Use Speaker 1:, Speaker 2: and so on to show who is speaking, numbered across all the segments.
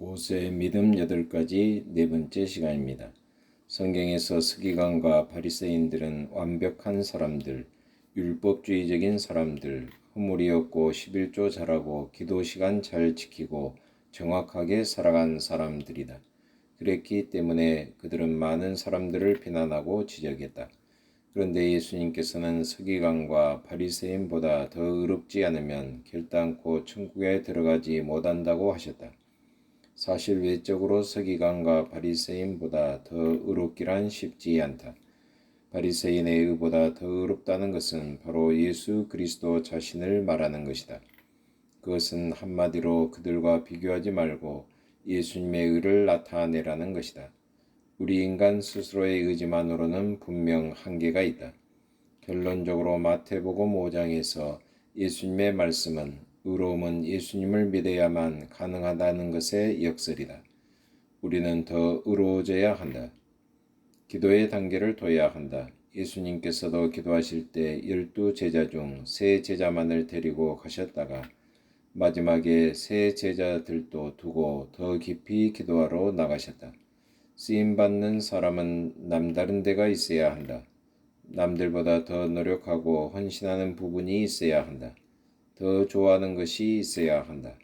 Speaker 1: 모세의 믿음 8가지 네 번째 시간입니다. 성경에서 서기관과 바리새인들은 완벽한 사람들, 율법주의적인 사람들, 허물이 없고 11조 잘하고 기도 시간 잘 지키고 정확하게 살아간 사람들이다. 그랬기 때문에 그들은 많은 사람들을 비난하고 지적했다. 그런데 예수님께서는 서기관과 바리새인보다 더 의롭지 않으면 결단코 천국에 들어가지 못한다고 하셨다. 사실 외적으로 서기관과 바리새인보다 더 의롭기란 쉽지 않다. 바리새인의 의보다 더 의롭다는 것은 바로 예수 그리스도 자신을 말하는 것이다. 그것은 한마디로 그들과 비교하지 말고 예수님의 의를 나타내라는 것이다. 우리 인간 스스로의 의지만으로는 분명 한계가 있다. 결론적으로 마태복음 5장에서 예수님의 말씀은 의로움은 예수님을 믿어야만 가능하다는 것의 역설이다. 우리는 더 의로워져야 한다. 기도의 단계를 둬야 한다. 예수님께서도 기도하실 때 열두 제자 중 세 제자만을 데리고 가셨다가 마지막에 세 제자들도 두고 더 깊이 기도하러 나가셨다. 쓰임 받는 사람은 남다른 데가 있어야 한다. 남들보다 더 노력하고 헌신하는 부분이 있어야 한다. 더 좋아하는 것이 있어야 한다.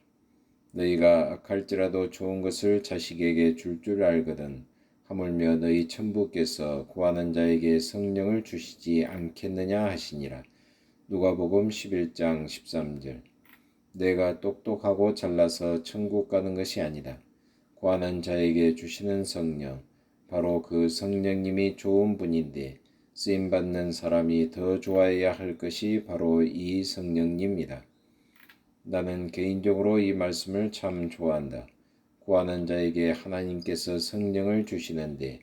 Speaker 1: 너희가 악할지라도 좋은 것을 자식에게 줄줄 줄 알거든. 하물며 너희 천부께서 구하는 자에게 성령을 주시지 않겠느냐 하시니라. 누가복음 11장 13절. 내가 똑똑하고 잘나서 천국 가는 것이 아니다. 구하는 자에게 주시는 성령, 바로 그 성령님이 좋은 분인데 쓰임 받는 사람이 더 좋아해야 할 것이 바로 이 성령님이다. 나는 개인적으로 이 말씀을 참 좋아한다. 구하는 자에게 하나님께서 성령을 주시는데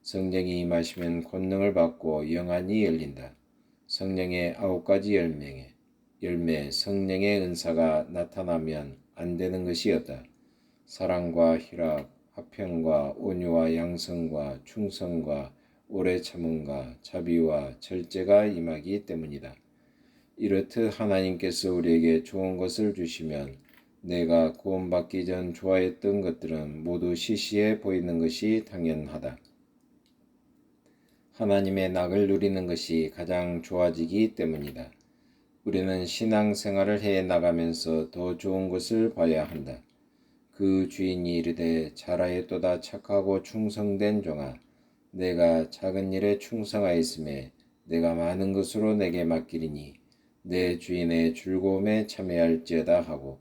Speaker 1: 성령이 임하시면 권능을 받고 영안이 열린다. 성령의 아홉 가지 열매에 열매 성령의 은사가 나타나면 안 되는 것이 없다. 사랑과 희락, 화평과 온유와 양성과 충성과 오래 참음과 자비와 절제가 임하기 때문이다. 이렇듯 하나님께서 우리에게 좋은 것을 주시면 내가 구원받기 전 좋아했던 것들은 모두 시시해 보이는 것이 당연하다. 하나님의 낙을 누리는 것이 가장 좋아지기 때문이다. 우리는 신앙 생활을 해 나가면서 더 좋은 것을 봐야 한다. 그 주인이 이르되 자라에또다 착하고 충성된 종아 내가 작은 일에 충성하였음에 내가 많은 것으로 내게 맡기리니 내 주인의 즐거움에 참여할지어다 하고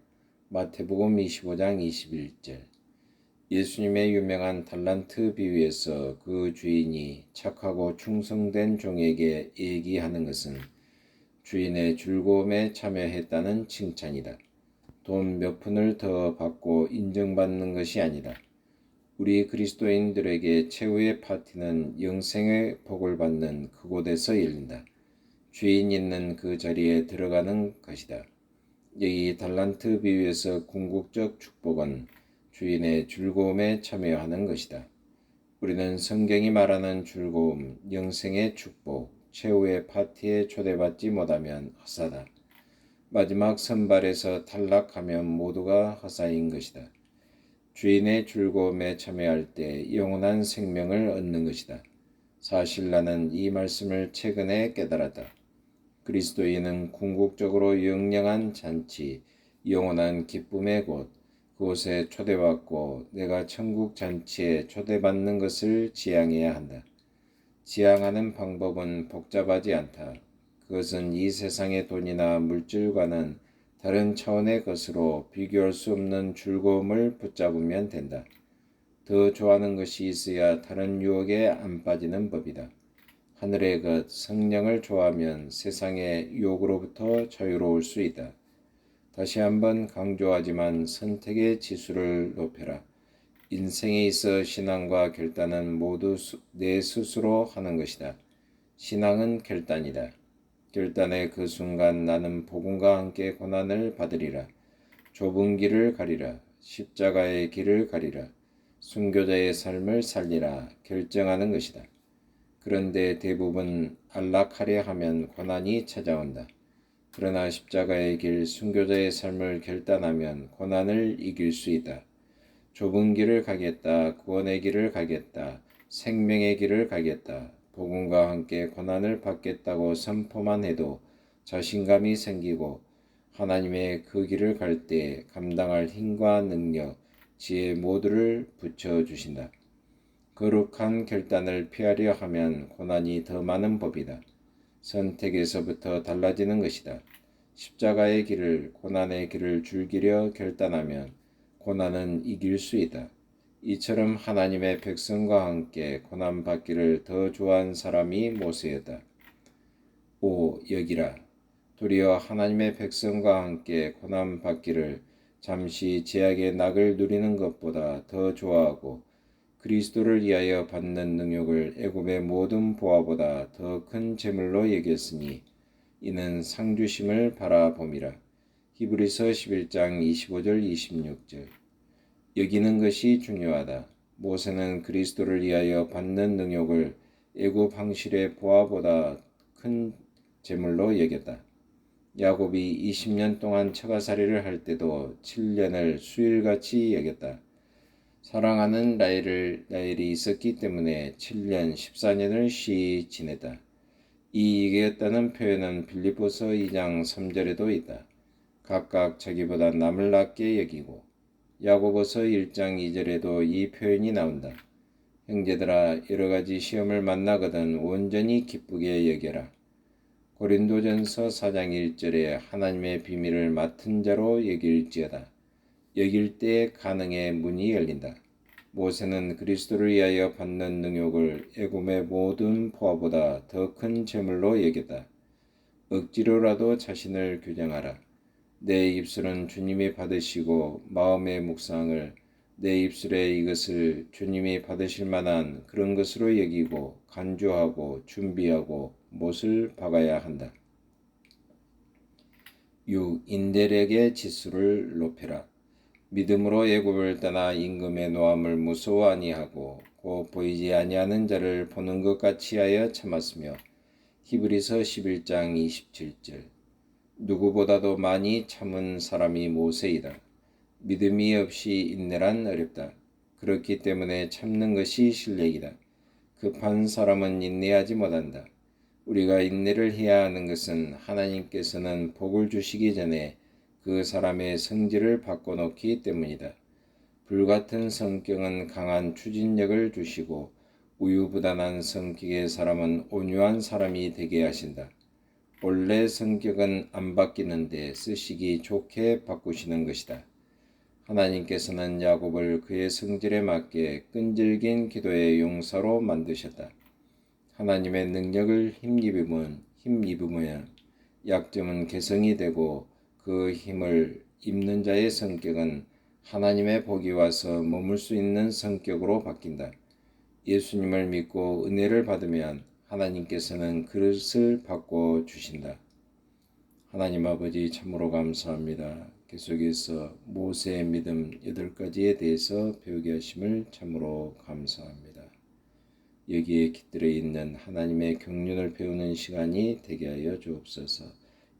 Speaker 1: 마태복음 25장 21절 예수님의 유명한 달란트 비유에서 그 주인이 착하고 충성된 종에게 얘기하는 것은 주인의 즐거움에 참여했다는 칭찬이다. 돈 몇 푼을 더 받고 인정받는 것이 아니다. 우리 그리스도인들에게 최후의 파티는 영생의 복을 받는 그곳에서 열린다. 주인 있는 그 자리에 들어가는 것이다. 여기 달란트 비유에서 궁극적 축복은 주인의 즐거움에 참여하는 것이다. 우리는 성경이 말하는 즐거움, 영생의 축복, 최후의 파티에 초대받지 못하면 허사다. 마지막 선발에서 탈락하면 모두가 허사인 것이다. 주인의 즐거움에 참여할 때 영원한 생명을 얻는 것이다. 사실 나는 이 말씀을 최근에 깨달았다. 그리스도인은 궁극적으로 영영한 잔치, 영원한 기쁨의 곳, 그곳에 초대받고 내가 천국 잔치에 초대받는 것을 지향해야 한다. 지향하는 방법은 복잡하지 않다. 그것은 이 세상의 돈이나 물질과는 다른 차원의 것으로 비교할 수 없는 즐거움을 붙잡으면 된다. 더 좋아하는 것이 있어야 다른 유혹에 안 빠지는 법이다. 하늘의 것 성령을 좋아하면 세상의 유혹으로부터 자유로울 수 있다. 다시 한번 강조하지만 선택의 지수를 높여라. 인생에 있어 신앙과 결단은 모두 내 스스로 하는 것이다. 신앙은 결단이다. 결단의 그 순간 나는 복음과 함께 고난을 받으리라. 좁은 길을 가리라. 십자가의 길을 가리라. 순교자의 삶을 살리라. 결정하는 것이다. 그런데 대부분 안락하려 하면 고난이 찾아온다. 그러나 십자가의 길, 순교자의 삶을 결단하면 고난을 이길 수 있다. 좁은 길을 가겠다. 구원의 길을 가겠다. 생명의 길을 가겠다. 복음과 함께 고난을 받겠다고 선포만 해도 자신감이 생기고 하나님의 그 길을 갈 때 감당할 힘과 능력, 지혜 모두를 붙여 주신다. 거룩한 결단을 피하려 하면 고난이 더 많은 법이다. 선택에서부터 달라지는 것이다. 십자가의 길을 고난의 길을 줄기려 결단하면 고난은 이길 수 있다. 이처럼 하나님의 백성과 함께 고난 받기를 더 좋아한 사람이 모세였다. 오 여기라 도리어 하나님의 백성과 함께 고난 받기를 잠시 제약의 낙을 누리는 것보다 더 좋아하고 그리스도를 위하여 받는 능욕을 애굽의 모든 보화보다 더 큰 재물로 여겼으니 이는 상주심을 바라봄이라. 히브리서 11장 25절 26절 여기는 것이 중요하다. 모세는 그리스도를 위하여 받는 능욕을 애굽 황실의 보화보다 큰 재물로 여겼다. 야곱이 20년 동안 처가살이를 할 때도 7년을 수일같이 여겼다. 사랑하는 라헬을 라헬이 있었기 때문에 7년 14년을 쉬이 지냈다. 이 이겼다는 표현은 빌립보서 2장 3절에도 있다. 각각 자기보다 남을 낮게 여기고 야고보서 1장 2절에도 이 표현이 나온다. 형제들아 여러 가지 시험을 만나거든 온전히 기쁘게 여겨라. 고린도전서 4장 1절에 하나님의 비밀을 맡은 자로 여길지어다. 여길 때 가능의 문이 열린다. 모세는 그리스도를 위하여 받는 능욕을 애굽의 모든 포화보다 더 큰 재물로 여겼다. 억지로라도 자신을 규정하라. 내 입술은 주님이 받으시고 마음의 묵상을 내 입술에 이것을 주님이 받으실 만한 그런 것으로 여기고 간주하고 준비하고 못을 박아야 한다. 6. 인대력의 지수를 높여라. 믿음으로 애굽을 떠나 임금의 노함을 무서워 아니하고 곧 보이지 아니하는 자를 보는 것 같이 하여 참았으며 히브리서 11장 27절 누구보다도 많이 참은 사람이 모세이다. 믿음이 없이 인내란 어렵다. 그렇기 때문에 참는 것이 실력이다. 급한 사람은 인내하지 못한다. 우리가 인내를 해야 하는 것은 하나님께서는 복을 주시기 전에 그 사람의 성질을 바꿔놓기 때문이다. 불같은 성격은 강한 추진력을 주시고 우유부단한 성격의 사람은 온유한 사람이 되게 하신다. 원래 성격은 안 바뀌는데 쓰시기 좋게 바꾸시는 것이다. 하나님께서는 야곱을 그의 성질에 맞게 끈질긴 기도의 용사로 만드셨다. 하나님의 능력을 힘입으면 힘입으면 약점은 개성이 되고 그 힘을 입는 자의 성격은 하나님의 복이 와서 머물 수 있는 성격으로 바뀐다. 예수님을 믿고 은혜를 받으면 하나님께서는 그릇을 바꿔 주신다. 하나님 아버지 참으로 감사합니다. 계속해서 모세의 믿음 여덟 가지에 대해서 배우게 하심을 참으로 감사합니다. 여기에 깃들어 있는 하나님의 경륜을 배우는 시간이 되게 하여 주옵소서.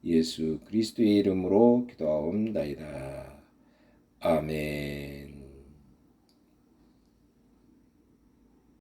Speaker 1: 예수 그리스도의 이름으로 기도하옵나이다. 아멘.